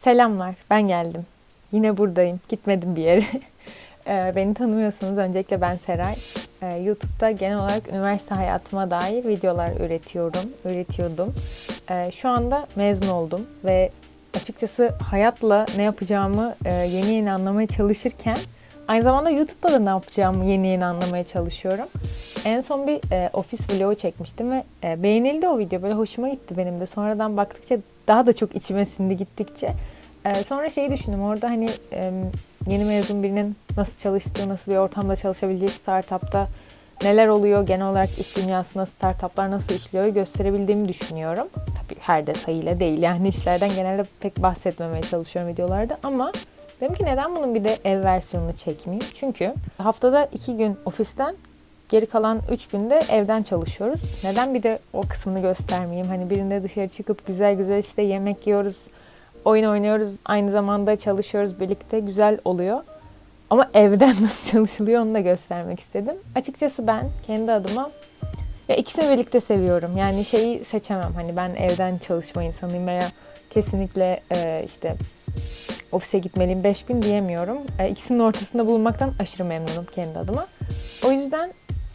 Selamlar, ben geldim. Yine buradayım, gitmedim bir yere. Ee, Beni tanımıyorsanız öncelikle ben Seray. Ee, YouTube'da genel olarak üniversite hayatıma dair videolar üretiyorum, üretiyordum. Ee, Şu anda mezun oldum ve açıkçası hayatla ne yapacağımı e, yeni yeni anlamaya çalışırken aynı zamanda YouTube'da da ne yapacağımı yeni yeni anlamaya çalışıyorum. En son bir e, ofis vlogu çekmiştim ve e, beğenildi o video. Böyle hoşuma gitti benim de. Sonradan baktıkça daha da çok içime sindi gittikçe. E, sonra şeyi düşündüm. Orada hani e, yeni mezun birinin nasıl çalıştığı, nasıl bir ortamda çalışabileceği startupta neler oluyor, genel olarak iş dünyasında startuplar nasıl işliyor gösterebildiğimi düşünüyorum. Tabii her detayıyla değil yani işlerden genelde pek bahsetmemeye çalışıyorum videolarda ama dedim ki neden bunun bir de ev versiyonunu çekmeyeyim? Çünkü haftada iki gün ofisten Geri kalan 3 günde evden çalışıyoruz. Neden bir de o kısmını göstermeyeyim? Hani birinde dışarı çıkıp güzel güzel işte yemek yiyoruz, oyun oynuyoruz, aynı zamanda çalışıyoruz birlikte. Güzel oluyor. Ama evden nasıl çalışılıyor onu da göstermek istedim. Açıkçası ben kendi adıma ya ikisini birlikte seviyorum. Yani şeyi seçemem. Hani ben evden çalışma insanıyım veya kesinlikle e, işte ofise gitmeliyim 5 gün diyemiyorum. E, ikisinin ortasında bulunmaktan aşırı memnunum kendi adıma. O yüzden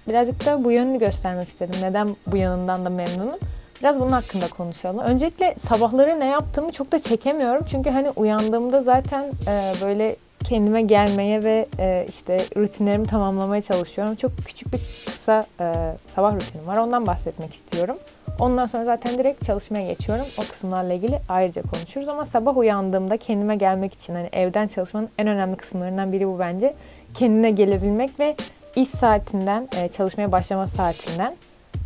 birazcık da bu yönünü göstermek istedim. Neden bu yanından da memnunum? Biraz bunun hakkında konuşalım. Öncelikle sabahları ne yaptığımı çok da çekemiyorum. Çünkü hani uyandığımda zaten e, böyle kendime gelmeye ve e, işte rutinlerimi tamamlamaya çalışıyorum. Çok küçük bir kısa e, sabah rutinim var. Ondan bahsetmek istiyorum. Ondan sonra zaten direkt çalışmaya geçiyorum. O kısımlarla ilgili ayrıca konuşuruz ama sabah uyandığımda kendime gelmek için hani evden çalışmanın en önemli kısımlarından biri bu bence. Kendine gelebilmek ve iş saatinden, e, çalışmaya başlama saatinden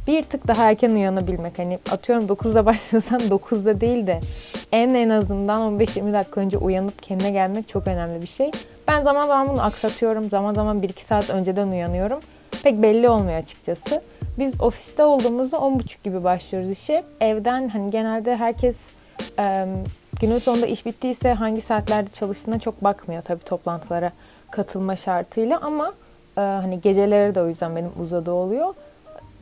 bir tık daha erken uyanabilmek. Hani atıyorum 9'da başlıyorsan 9'da değil de en en azından 15-20 dakika önce uyanıp kendine gelmek çok önemli bir şey. Ben zaman zaman bunu aksatıyorum. Zaman zaman 1-2 saat önceden uyanıyorum. Pek belli olmuyor açıkçası. Biz ofiste olduğumuzda 10.30 gibi başlıyoruz işe. Evden hani genelde herkes e, günün sonunda iş bittiyse hangi saatlerde çalıştığına çok bakmıyor tabii toplantılara katılma şartıyla ama e, hani geceleri de o yüzden benim uzadı oluyor.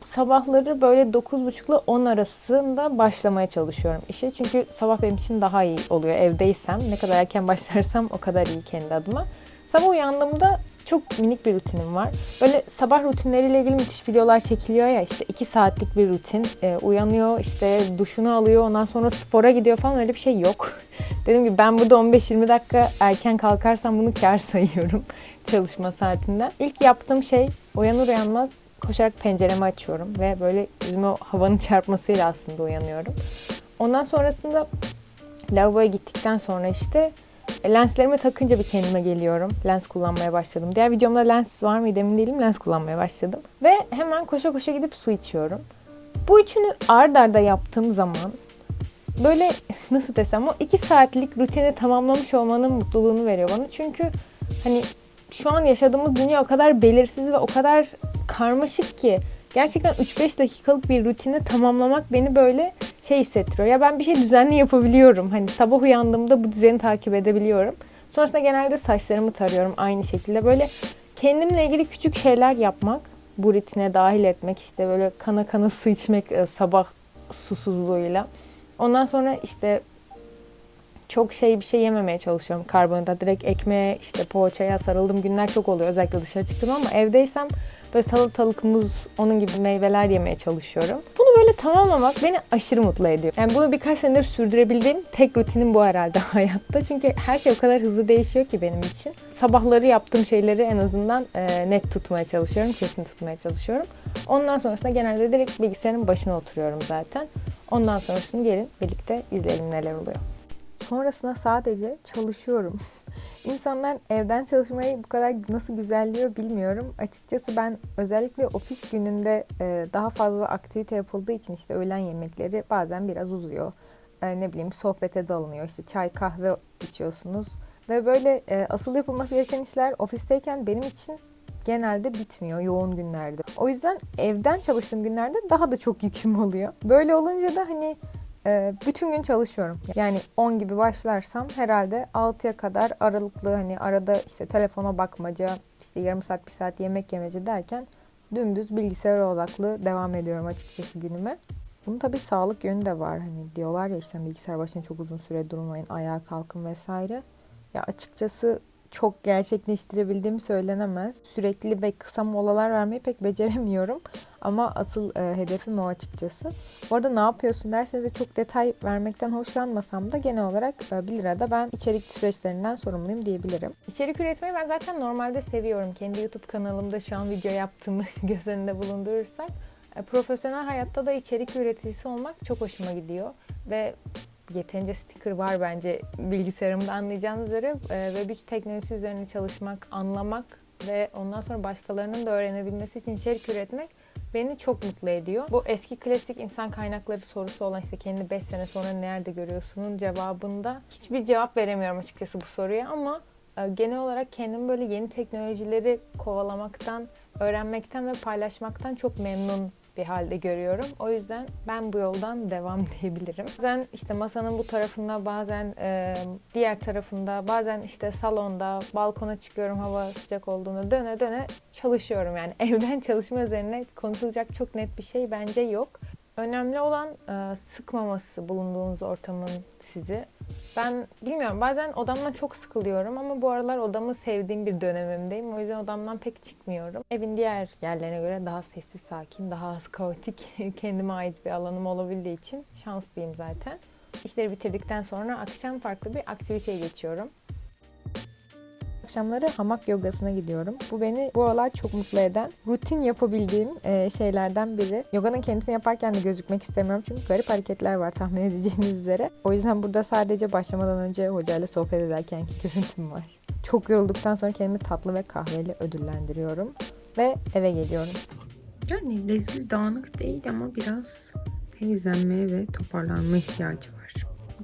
Sabahları böyle 9.30 ile 10 arasında başlamaya çalışıyorum işe. Çünkü sabah benim için daha iyi oluyor evdeysem. Ne kadar erken başlarsam o kadar iyi kendi adıma. Sabah uyandığımda çok minik bir rutinim var. Böyle sabah rutinleriyle ilgili müthiş videolar çekiliyor ya işte 2 saatlik bir rutin. E, uyanıyor işte duşunu alıyor ondan sonra spora gidiyor falan öyle bir şey yok. Dedim ki ben burada 15-20 dakika erken kalkarsam bunu kar sayıyorum çalışma saatinden. İlk yaptığım şey uyanır uyanmaz koşarak penceremi açıyorum ve böyle yüzüme havanın çarpmasıyla aslında uyanıyorum. Ondan sonrasında lavaboya gittikten sonra işte e, lenslerimi takınca bir kendime geliyorum. Lens kullanmaya başladım. Diğer videomda lens var mıydı emin değilim. Lens kullanmaya başladım. Ve hemen koşa koşa gidip su içiyorum. Bu üçünü ard arda yaptığım zaman böyle nasıl desem o iki saatlik rutini tamamlamış olmanın mutluluğunu veriyor bana. Çünkü hani şu an yaşadığımız dünya o kadar belirsiz ve o kadar karmaşık ki gerçekten 3-5 dakikalık bir rutini tamamlamak beni böyle şey hissettiriyor. Ya ben bir şey düzenli yapabiliyorum. Hani sabah uyandığımda bu düzeni takip edebiliyorum. Sonrasında genelde saçlarımı tarıyorum aynı şekilde. Böyle kendimle ilgili küçük şeyler yapmak, bu rutine dahil etmek işte böyle kana kana su içmek e, sabah susuzluğuyla. Ondan sonra işte çok şey bir şey yememeye çalışıyorum karbonhidrat. Direkt ekmeğe işte poğaçaya sarıldığım günler çok oluyor. Özellikle dışarı çıktım ama evdeysem böyle salatalık, muz, onun gibi meyveler yemeye çalışıyorum. Bunu böyle tamamlamak beni aşırı mutlu ediyor. Yani bunu birkaç senedir sürdürebildiğim tek rutinim bu herhalde hayatta. Çünkü her şey o kadar hızlı değişiyor ki benim için. Sabahları yaptığım şeyleri en azından e, net tutmaya çalışıyorum, kesin tutmaya çalışıyorum. Ondan sonrasında genelde direkt bilgisayarın başına oturuyorum zaten. Ondan sonrasını gelin birlikte izleyelim neler oluyor. Sonrasında sadece çalışıyorum. İnsanlar evden çalışmayı bu kadar nasıl güzelliyor bilmiyorum. Açıkçası ben özellikle ofis gününde e, daha fazla aktivite yapıldığı için işte öğlen yemekleri bazen biraz uzuyor. E, ne bileyim sohbete dalınıyor. İşte çay kahve içiyorsunuz. Ve böyle e, asıl yapılması gereken işler ofisteyken benim için genelde bitmiyor yoğun günlerde. O yüzden evden çalıştığım günlerde daha da çok yüküm oluyor. Böyle olunca da hani ee, bütün gün çalışıyorum. Yani 10 gibi başlarsam herhalde 6'ya kadar aralıklı hani arada işte telefona bakmaca, işte yarım saat bir saat yemek yemece derken dümdüz bilgisayar odaklı devam ediyorum açıkçası günüme. Bunun tabii sağlık yönü de var. Hani diyorlar ya işte bilgisayar başında çok uzun süre durmayın, ayağa kalkın vesaire. Ya açıkçası çok gerçekleştirebildiğim söylenemez. Sürekli ve kısa molalar vermeyi pek beceremiyorum. Ama asıl e, hedefim o açıkçası. Bu arada ne yapıyorsun derseniz de çok detay vermekten hoşlanmasam da genel olarak e, 1 lirada ben içerik süreçlerinden sorumluyum diyebilirim. İçerik üretmeyi ben zaten normalde seviyorum. Kendi YouTube kanalımda şu an video yaptığımı göz önünde bulundurursak. E, profesyonel hayatta da içerik üreticisi olmak çok hoşuma gidiyor. Ve yeterince sticker var bence bilgisayarımda anlayacağınız üzere. E, Web 3 teknolojisi üzerine çalışmak, anlamak ve ondan sonra başkalarının da öğrenebilmesi için içerik üretmek beni çok mutlu ediyor. Bu eski klasik insan kaynakları sorusu olan işte kendi 5 sene sonra nerede görüyorsunun cevabında hiçbir cevap veremiyorum açıkçası bu soruya ama e, genel olarak kendimi böyle yeni teknolojileri kovalamaktan, öğrenmekten ve paylaşmaktan çok memnun bir halde görüyorum. O yüzden ben bu yoldan devam diyebilirim. Bazen işte masanın bu tarafında, bazen e, diğer tarafında, bazen işte salonda, balkona çıkıyorum hava sıcak olduğunda döne döne çalışıyorum. Yani evden çalışma üzerine konuşulacak çok net bir şey bence yok. Önemli olan e, sıkmaması bulunduğunuz ortamın sizi. Ben bilmiyorum bazen odamdan çok sıkılıyorum ama bu aralar odamı sevdiğim bir dönemimdeyim. O yüzden odamdan pek çıkmıyorum. Evin diğer yerlerine göre daha sessiz, sakin, daha az kaotik, kendime ait bir alanım olabildiği için şanslıyım zaten. İşleri bitirdikten sonra akşam farklı bir aktiviteye geçiyorum. Akşamları hamak yogasına gidiyorum. Bu beni bu aralar çok mutlu eden, rutin yapabildiğim e, şeylerden biri. Yoganın kendisini yaparken de gözükmek istemiyorum çünkü garip hareketler var tahmin edeceğiniz üzere. O yüzden burada sadece başlamadan önce hocayla sohbet ederkenki görüntüm var. Çok yorulduktan sonra kendimi tatlı ve kahveyle ödüllendiriyorum ve eve geliyorum. Yani rezil dağınık değil ama biraz temizlenmeye ve toparlanma ihtiyacı.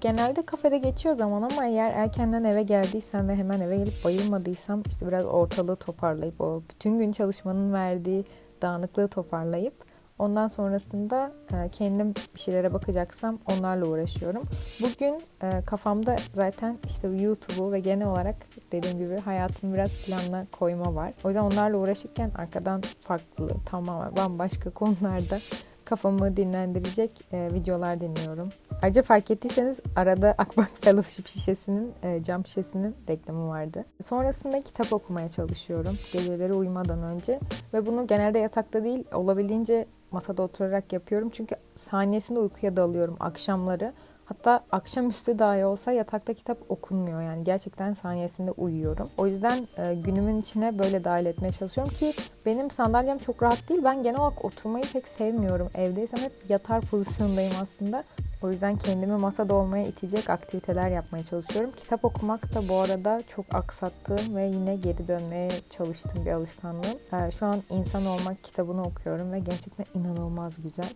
Genelde kafede geçiyor zaman ama eğer erkenden eve geldiysem ve hemen eve gelip bayılmadıysam işte biraz ortalığı toparlayıp o bütün gün çalışmanın verdiği dağınıklığı toparlayıp ondan sonrasında e, kendim bir şeylere bakacaksam onlarla uğraşıyorum. Bugün e, kafamda zaten işte YouTube'u ve genel olarak dediğim gibi hayatımı biraz planla koyma var. O yüzden onlarla uğraşırken arkadan farklı tamamen bambaşka konularda kafamı dinlendirecek e, videolar dinliyorum. Ayrıca fark ettiyseniz arada Akbank Fellowship şişesinin, e, cam şişesinin reklamı vardı. Sonrasında kitap okumaya çalışıyorum geceleri uyumadan önce. Ve bunu genelde yatakta değil olabildiğince masada oturarak yapıyorum. Çünkü saniyesinde uykuya dalıyorum akşamları. Hatta akşamüstü dahi olsa yatakta kitap okunmuyor yani gerçekten saniyesinde uyuyorum. O yüzden e, günümün içine böyle dahil etmeye çalışıyorum ki benim sandalyem çok rahat değil. Ben genel olarak oturmayı pek sevmiyorum. Evdeysem hep yatar pozisyondayım aslında. O yüzden kendimi masada olmaya itecek aktiviteler yapmaya çalışıyorum. Kitap okumak da bu arada çok aksattığım ve yine geri dönmeye çalıştığım bir alışkanlığım. Ee, şu an İnsan Olmak kitabını okuyorum ve gerçekten inanılmaz güzel.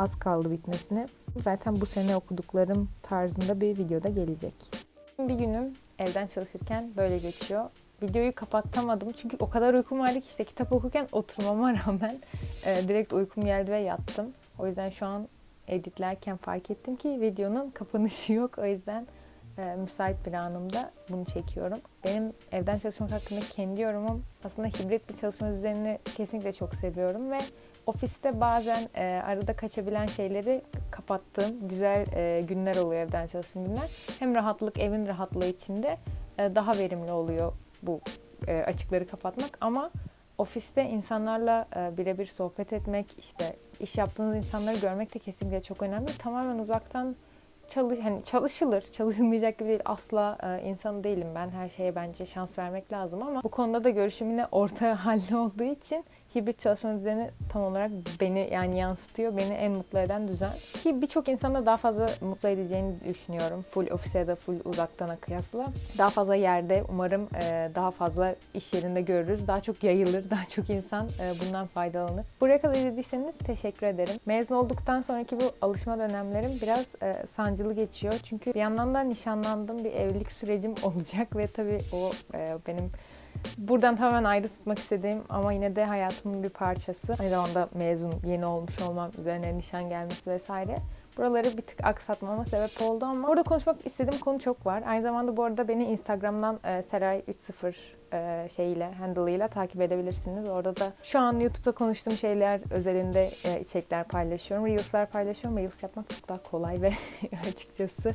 Az kaldı bitmesine. Zaten bu sene okuduklarım tarzında bir videoda gelecek. Bir günüm evden çalışırken böyle geçiyor. Videoyu kapatamadım çünkü o kadar uykum vardı ki işte kitap okurken oturmama rağmen e, direkt uykum geldi ve yattım. O yüzden şu an editlerken fark ettim ki videonun kapanışı yok. O yüzden e, müsait bir anımda bunu çekiyorum. Benim evden çalışmak hakkında kendi yorumum aslında hibrit bir çalışma düzenini kesinlikle çok seviyorum ve ofiste bazen e, arada kaçabilen şeyleri kapattığım güzel e, günler oluyor evden çalıştığım günler. Hem rahatlık, evin rahatlığı içinde e, daha verimli oluyor bu e, açıkları kapatmak ama ofiste insanlarla e, birebir sohbet etmek, işte iş yaptığınız insanları görmek de kesinlikle çok önemli. Tamamen uzaktan çalış hani çalışılır, çalışılmayacak gibi değil. Asla e, insan değilim ben. Her şeye bence şans vermek lazım ama bu konuda da görüşüm yine orta halli olduğu için hibrit çalışma düzeni tam olarak beni yani yansıtıyor. Beni en mutlu eden düzen. Ki birçok insanda daha fazla mutlu edeceğini düşünüyorum. Full ofise ya da full uzaktana kıyasla. Daha fazla yerde umarım e, daha fazla iş yerinde görürüz. Daha çok yayılır. Daha çok insan e, bundan faydalanır. Buraya kadar izlediyseniz teşekkür ederim. Mezun olduktan sonraki bu alışma dönemlerim biraz e, sancılı geçiyor. Çünkü bir yandan da nişanlandım. Bir evlilik sürecim olacak ve tabii o benim buradan tamamen ayrı tutmak istediğim ama yine de hayatımın bir parçası. Aynı zamanda mezun, yeni olmuş olmam, üzerine nişan gelmesi vesaire. Buraları bir tık aksatmama sebep oldu ama orada konuşmak istediğim konu çok var. Aynı zamanda bu arada beni Instagram'dan e, Seray30 e, şeyiyle, handle'ıyla takip edebilirsiniz. Orada da şu an YouTube'da konuştuğum şeyler özelinde e, içerikler paylaşıyorum. Reels'ler paylaşıyorum. Reels yapmak çok daha kolay ve açıkçası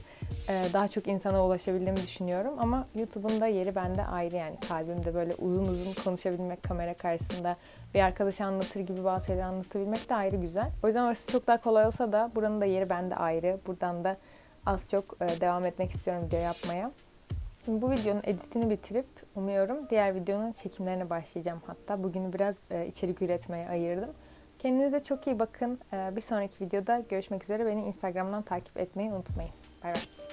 e, daha çok insana ulaşabildiğimi düşünüyorum. Ama YouTube'un da yeri bende ayrı yani kalbimde böyle uzun uzun konuşabilmek kamera karşısında bir arkadaş anlatır gibi bazı şeyler anlatabilmek de ayrı güzel. O yüzden orası çok daha kolay olsa da buranın da yeri bende ayrı. Buradan da az çok e, devam etmek istiyorum video yapmaya. Şimdi bu videonun editini bitirip umuyorum diğer videonun çekimlerine başlayacağım hatta. Bugünü biraz e, içerik üretmeye ayırdım. Kendinize çok iyi bakın. E, bir sonraki videoda görüşmek üzere. Beni Instagram'dan takip etmeyi unutmayın. Bay bay.